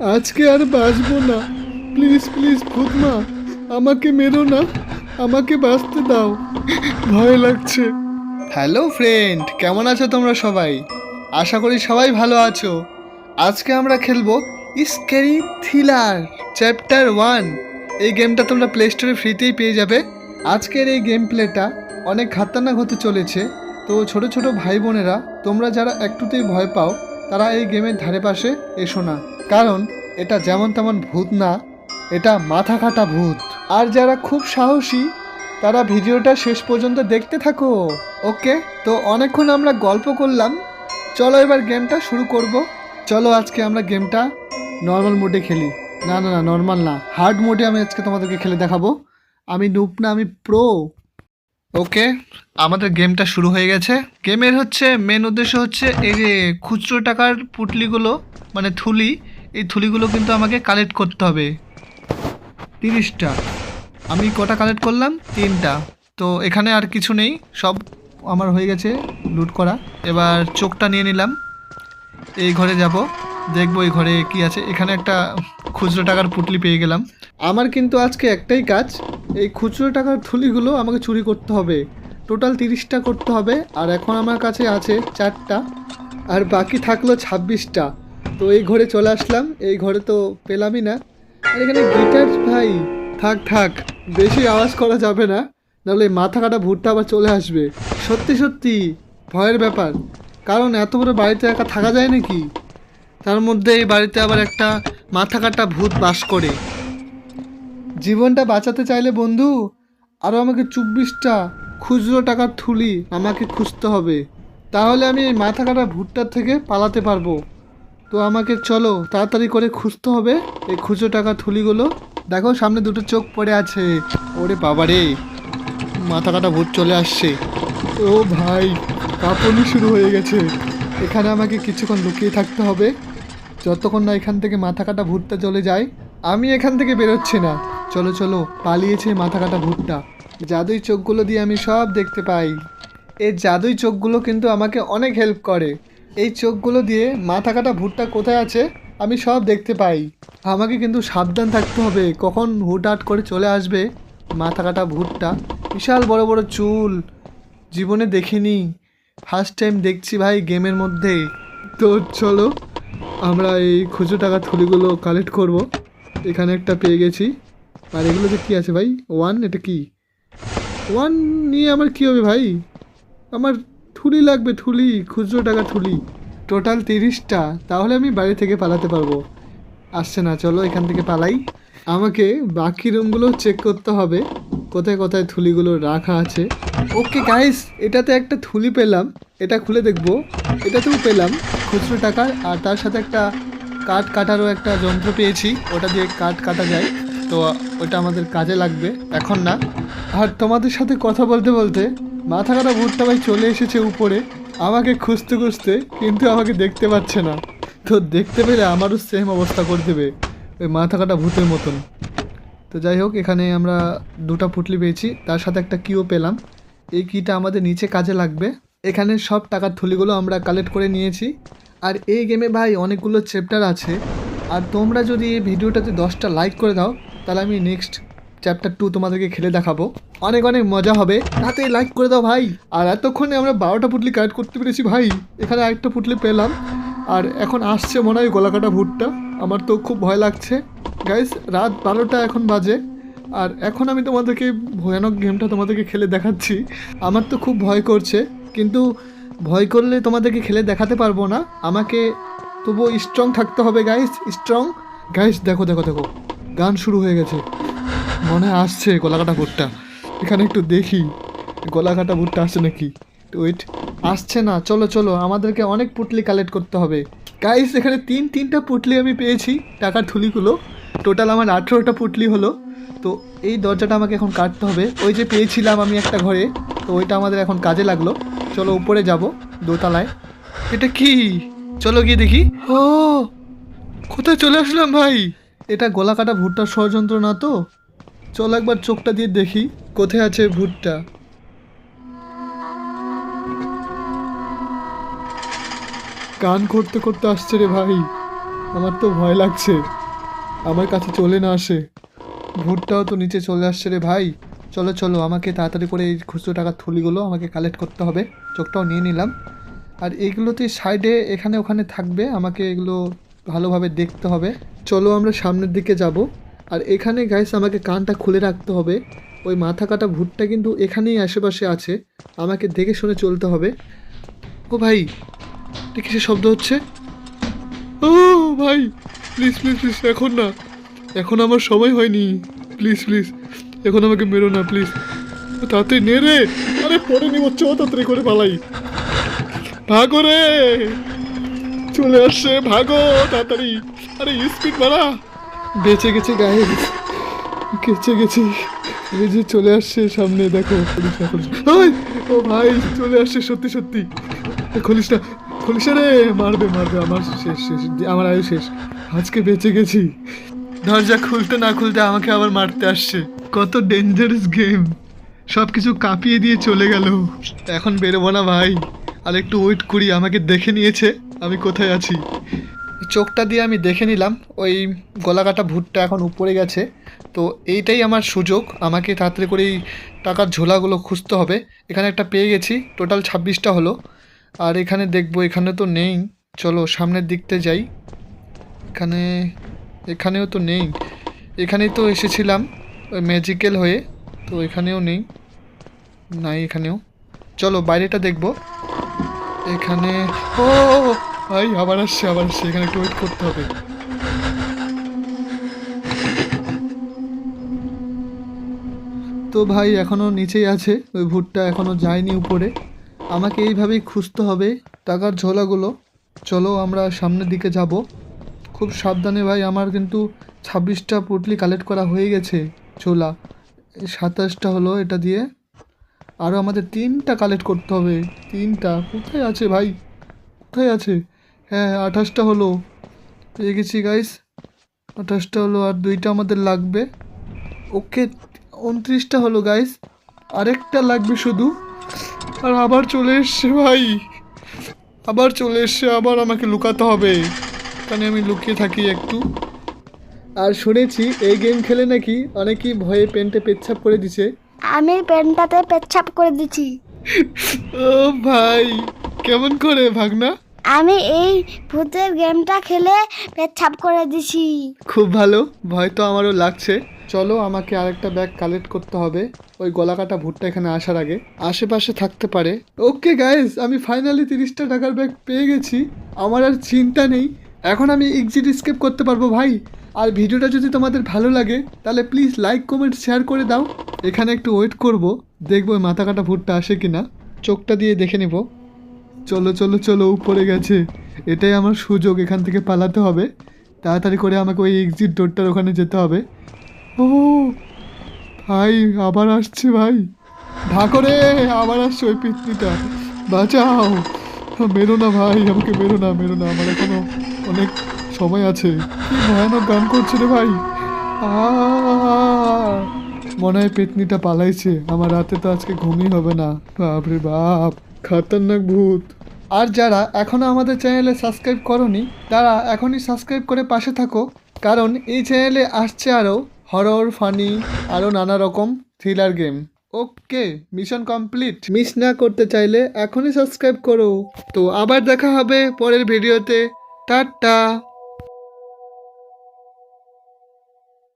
আজকে আর বাঁচবো না। প্লিজ প্লিজ ভূতমা আমাকে মেরো না। আমাকে বাঁচতে দাও। ভয় লাগছে। হ্যালো ফ্রেন্ড কেমন আছো তোমরা সবাই? আশা করি সবাই ভালো আছো। আজকে আমরা খেলব স্ক্যারি থ্রিলার চ্যাপ্টার ওয়ান এই গেমটা তোমরা প্লে স্টোরে ফ্রিতেই পেয়ে যাবে। আজকের এই গেম প্লেটা অনেক খাতারনাক হতে চলেছে। তো ছোট ছোট ভাই বোনেরা, তোমরা যারা একটুতেই ভয় পাও, তারা এই গেমের ধারে পাশে এসো না। কারণ এটা যেমন তেমন ভূত না, এটা মাথা কাটা ভূত। আর যারা খুব সাহসী, তারা ভিডিওটা শেষ পর্যন্ত দেখতে থাকো। ওকে? তো অনেকক্ষণ আমরা গল্প করলাম। চলো এবার গেমটা শুরু করব। চলো আজকে আমরা গেমটা নর্মাল মোডে খেলি। না না না নর্মাল না। হার্ড মোডে আমি আজকে তোমাদেরকে খেলে দেখাবো। আমি নুপ না, আমি প্রো ওকে? আমাদের গেমটা শুরু হয়ে গেছে। গেমের হচ্ছে মেন উদ্দেশ্য হচ্ছে এই যে খুচরো টাকার পুটলিগুলো মানে থুলি এই থুলিগুলো কিন্তু আমাকে কালেক্ট করতে হবে। তিরিশটা। আমি কটা কালেক্ট করলাম? তিনটা। তো এখানে আর কিছু নেই। সব আমার হয়ে গেছে লুট করা। এবার চোখটা নিয়ে নিলাম। এই ঘরে যাব। দেখব এই ঘরে কি আছে। এখানে একটা খুচরো টাকার পুটলি পেয়ে গেলাম। আমার কিন্তু আজকে একটাই কাজ। এই খুচরো টাকার থুলিগুলো আমাকে চুরি করতে হবে। টোটাল তিরিশটা করতে হবে। আর এখন আমার কাছে আছে চারটা। আর বাকি থাকল ছাব্বিশটা। তো এই ঘরে চলে আসলাম। এই ঘরে তো পেলামই না। আর এখানে গিটার ভাই, থাক থাক, বেশি আওয়াজ করা যাবে না। নাহলে মাথা কাটা ভুট্টা আবার চলে আসবে। সত্যি সত্যি, ভয়ের ব্যাপার। কারণ এত বড় বাড়িতে একা থাকা যায় নাকি? তার মধ্যে এই বাড়িতে আবার একটা মাথা কাটা ভূত বাস করে। জীবনটা বাঁচাতে চাইলে বন্ধু আরও আমাকে চব্বিশটা খুচরো টাকার থুলি আমাকে খুঁজতে হবে। তাহলে আমি এই মাথা কাটা ভুট্টার থেকে পালাতে পারব। তো আমাকে চলো, তাড়াতাড়ি করে খুঁজতে হবে। এই খুচরো টাকা থুলিগুলো। দেখো, সামনে দুটো চোখ পড়ে আছে। ওরে বাবা রে মাথা কাটা ভূত চলে আসছে। ও ভাই, কাঁপুনি শুরু হয়ে গেছে। এখানে আমাকে কিছুক্ষণ লুকিয়ে থাকতে হবে। যতক্ষণ না এখান থেকে মাথা কাটা ভূতটা চলে যায়, আমি এখান থেকে বেরোচ্ছি না। চলো চলো, পালিয়েছে মাথা কাটা ভূতটা। জাদুই চোখগুলো দিয়ে আমি সব দেখতে পাই। এই জাদুই চোখগুলো কিন্তু আমাকে অনেক হেল্প করে। এই চোখগুলো দিয়ে মাথা কাটা ভুট্টা কোথায় আছে, আমি সব দেখতে পাই। আমাকে কিন্তু সাবধান থাকতে হবে, কখন হুটহাট করে চলে আসবে মাথা কাটা ভুট্টা বিশাল বড় বড় চুল, জীবনে দেখিনি। ফার্স্ট টাইম দেখছি ভাই গেমের মধ্যে। তো চলো, আমরা এই খুচরো টাকা থলিগুলো কালেক্ট করব। এখানে একটা পেয়ে গেছি। আর এগুলোতে কী আছে ভাই? ওয়ান এটা কি? ওয়ান নিয়ে আমার কী হবে ভাই? আমার থুলি লাগবে, থুলি, খুচরো টাকা থুলি। টোটাল তিরিশটা, তাহলে আমি বাড়ি থেকে পালাতে পারব। আসছে না, চলো এখান থেকে পালাই। আমাকে বাকি রুমগুলো চেক করতে হবে। কোথায় কোথায় থুলিগুলো রাখা আছে। ওকে গাইস এটাতে একটা থুলি পেলাম। এটা খুলে দেখব। এটাতেও পেলাম। খুচরো টাকার, আর তার সাথে একটা কাঠ কাটারও একটা যন্ত্র পেয়েছি। ওটা দিয়ে কাঠ কাটা যায়। তো ওটা আমাদের কাজে লাগবে। এখন না। আর তোমাদের সাথে কথা বলতে বলতে মাথা কাটা ভূতটা ভাই চলে এসেছে উপরে। আমাকে খুঁজতে খুঁজতে কিন্তু আমাকে দেখতে পাচ্ছে না। তো দেখতে পেলে আমারও সেম অবস্থা করে দেবে ওই মাথা কাটা ভূতের মতন। তো যাই হোক, এখানে আমরা দুটা পুটলি পেয়েছি। তার সাথে একটা কিও পেলাম। এই কিটা আমাদের নিচে কাজে লাগবে। এখানে সব টাকার থলিগুলো আমরা কালেক্ট করে নিয়েছি। আর এই গেমে ভাই অনেকগুলো চ্যাপ্টার আছে। আর তোমরা যদি এই ভিডিওটাতে দশটা লাইক করে দাও, তাহলে আমি নেক্সট চ্যাপ্টার টু তোমাদেরকে খেলে দেখাবো। অনেক অনেক মজা হবে। তাতে লাইক করে দাও ভাই। আর এতক্ষণে আমরা বারোটা পুটলি কালেক্ট করতে পেরেছি ভাই। এখানে আরেকটা পুটলি পেলাম। আর এখন আসছে মনে হয় গলাকাটা ভুটটা। আমার তো খুব ভয় লাগছে। গাইস রাত বারোটা এখন বাজে। আর এখন আমি তোমাদেরকে ভয়ানক গেমটা তোমাদেরকে খেলে দেখাচ্ছি। আমার তো খুব ভয় করছে। কিন্তু ভয় করলে তোমাদেরকে খেলে দেখাতে পারব না। আমাকে তবুও স্ট্রং থাকতে হবে গাইস স্ট্রং গাইস দেখো দেখো দেখো। গান শুরু হয়ে গেছে। মনে আসছে গলাকাটা ভুট্টা। এখানে একটু দেখি গলাকাটা ভুট্টা আসছে নাকি? ওয়েট আসছে না, চলো চলো, আমাদেরকে অনেক পুটলি কালেক্ট করতে হবে। গাইস এখানে তিন, তিনটা পুটলি আমি পেয়েছি টাকার থুলিগুলো। টোটাল আমার আঠেরোটা পুটলি হলো। তো এই দরজাটা আমাকে এখন কাটতে হবে। ওই যে পেয়েছিলাম আমি একটা ঘরে, তো ওইটা আমাদের এখন কাজে লাগল। চলো, উপরে যাব দোতলায়। এটা কি? চলো গিয়ে দেখি। ও, কোথায় চলে আসলাম ভাই? এটা গলা কাটা ভুট্টার ষড়যন্ত্র না তো? চলো একবার চোখটা দিয়ে দেখি কোথায় আছে ভুট্টা গান করতে করতে আসছে রে ভাই। আমার তো ভয় লাগছে। আমার কাছে চলে না আসে। ভুটটাও তো নিচে চলে আসছে রে ভাই। চলো চলো, আমাকে তাড়াতাড়ি করে এই খুচরো টাকার থলিগুলো আমাকে কালেক্ট করতে হবে। চোখটাও নিয়ে নিলাম। আর এইগুলোতে সাইডে এখানে, ওখানে থাকবে। আমাকে এগুলো ভালোভাবে দেখতে হবে। চলো আমরা সামনের দিকে যাব। আর এখানে গাইস আমাকে কানটা খুলে রাখতে হবে। ওই মাথা কাটা ভুটটা কিন্তু এখানেই আশেপাশে আছে। আমাকে দেখে শুনে চলতে হবে। ও ভাই কিসের শব্দ হচ্ছে? ও ভাই প্লিজ প্লিজ প্লিজ এখন না। এখন আমার সময় হয়নি। প্লিজ প্লিজ এখন আমাকে মেরো না প্লিজ তাড়াতাড়ি নে রে। আরে পরে নিব, চ করে পালাই। ভাগো রে। চলে আসছে, ভাগো তাড়াতাড়ি। আরে স্পিড বাড়া। বেঁচে গেছে গায়ে গেছে গেছি। এই যে চলে আসছে সামনে, দেখো ও ভাই, চলে আসছে সত্যি সত্যি। খলিস না খলিস রে, মারবে মারবে, আমার শেষ শেষ, আমার আয়ু শেষ। আজকে বেঁচে গেছি। দরজা খুলতে না খুলতে আমাকে আবার মারতে আসছে। কত ডেঞ্জারাস গেম সব কিছু কাঁপিয়ে দিয়ে চলে গেল। এখন বেরোবো না ভাই। আর একটু ওয়েট করি, আমাকে দেখে নিয়েছে। আমি কোথায় আছি? চোখটা দিয়ে আমি দেখে নিলাম, ওই গলাকাটা ভুটটা এখন উপরে গেছে। তো এইটাই আমার সুযোগ, আমাকে তাড়াতাড়ি করে এই টাকার ঝোলাগুলো খুঁজতে হবে। এখানে একটা পেয়ে গেছি, টোটাল ছাব্বিশটা হলো। আর এখানে দেখব, এখানে তো নেই। চলো, সামনের দিকতে যাই। এখানে, এখানেও তো নেই। এখানেই তো এসেছিলাম, ওই ম্যাজিক্যাল হয়ে। তো এখানেও নেই। নাই এখানেও। চলো, বাইরেটা দেখব। এখানে ও ভাই আবার আসছে আবার আসছে, এখানে একটু ওয়েট করতে হবে। তো ভাই এখনও নিচেই আছে, ওই ভুটটা এখনও যায়নি উপরে। আমাকে এইভাবেই খুঁজতে হবে, টাকার ঝোলাগুলো। চলো, আমরা সামনের দিকে যাব। খুব সাবধানে ভাই, আমার কিন্তু ছাব্বিশটা পুটলি কালেক্ট করা হয়ে গেছে, ঝোলা। সাতাশটা হলো এটা দিয়ে। আরও আমাদের তিনটা কালেক্ট করতে হবে, তিনটা। কোথায় আছে ভাই? কোথায় আছে? হ্যাঁ আঠাশটা হলো। পেয়ে গেছি গাইস আঠাশটা হলো আর দুইটা আমাদের লাগবে। ওকে উনত্রিশটা হলো গাইস আরেকটা লাগবে শুধু। আর আবার চলে এসছে ভাই। আবার চলে এসছে আবার আমাকে লুকাতে হবে। এখানে আমি লুকিয়ে থাকি একটু। আর শুনেছি এই গেম খেলে নাকি অনেকেই ভয়ে পেন্টে পেচ্ছাপ করে দিছে। আমি পেনটাতে পেচ্ছাপ করে দিচ্ছি ও ভাই কেমন করে ভাগনা? আমি এই ভূতের গেমটা খেলে পেচ্ছাপ করে দিছি। খুব ভালো, ভয় তো আমারও লাগছে। চলো, আমাকে আরেকটা ব্যাগ কালেক্ট করতে হবে। ওই গলাকাটা ভুট্টা এখানে আসার আগে। আশেপাশে থাকতে পারে। ওকে গাইস আমি ফাইনালি তিরিশটা টাকার ব্যাগ পেয়ে গেছি। আমার আর চিন্তা নেই। এখন আমি এক্সিট স্কেপ করতে পারব ভাই। আর ভিডিওটা যদি তোমাদের ভালো লাগে, তাহলে প্লিজ লাইক কমেন্ট শেয়ার করে দাও। এখানে একটু ওয়েট করব। দেখব মাথা কাটা ভুট্টা আসে কিনা। চোখটা দিয়ে দেখে নিব। চলো চলো চলো, উপরে গেছে। এটাই আমার সুযোগ, এখান থেকে পালাতে হবে। তাড়াতাড়ি করে আমাকে ওই এক্সিট ডোরটার ওখানে যেতে হবে। ও, ভাই, আবার আসছে, ভাই। ঢাকরে আবার আসছে ওই পিতনিটা বাঁচাও। মেরো না, ভাই, আমাকে মেরো না মেরো না। আমার এখনও অনেক সময় আছে। কি ভয়ানক গান করছে রে, ভাই! মনে হয় পেতনিটা পালাইছে। আমার রাতে তো আজকে ঘুমই হবে না। বাপরে বাপ, খতরনাক ভূত। আর যারা এখনও আমাদের চ্যানেলে সাবস্ক্রাইব করনি, তারা এখনই সাবস্ক্রাইব করে পাশে থাকো, কারণ এই চ্যানেলে আসছে আরও হরর ফানি আরও নানা রকম thriller game okay mission complete miss না করতে চাইলে এখনই সাবস্ক্রাইব করো। তো আবার দেখা হবে পরের ভিডিওতে টাটা।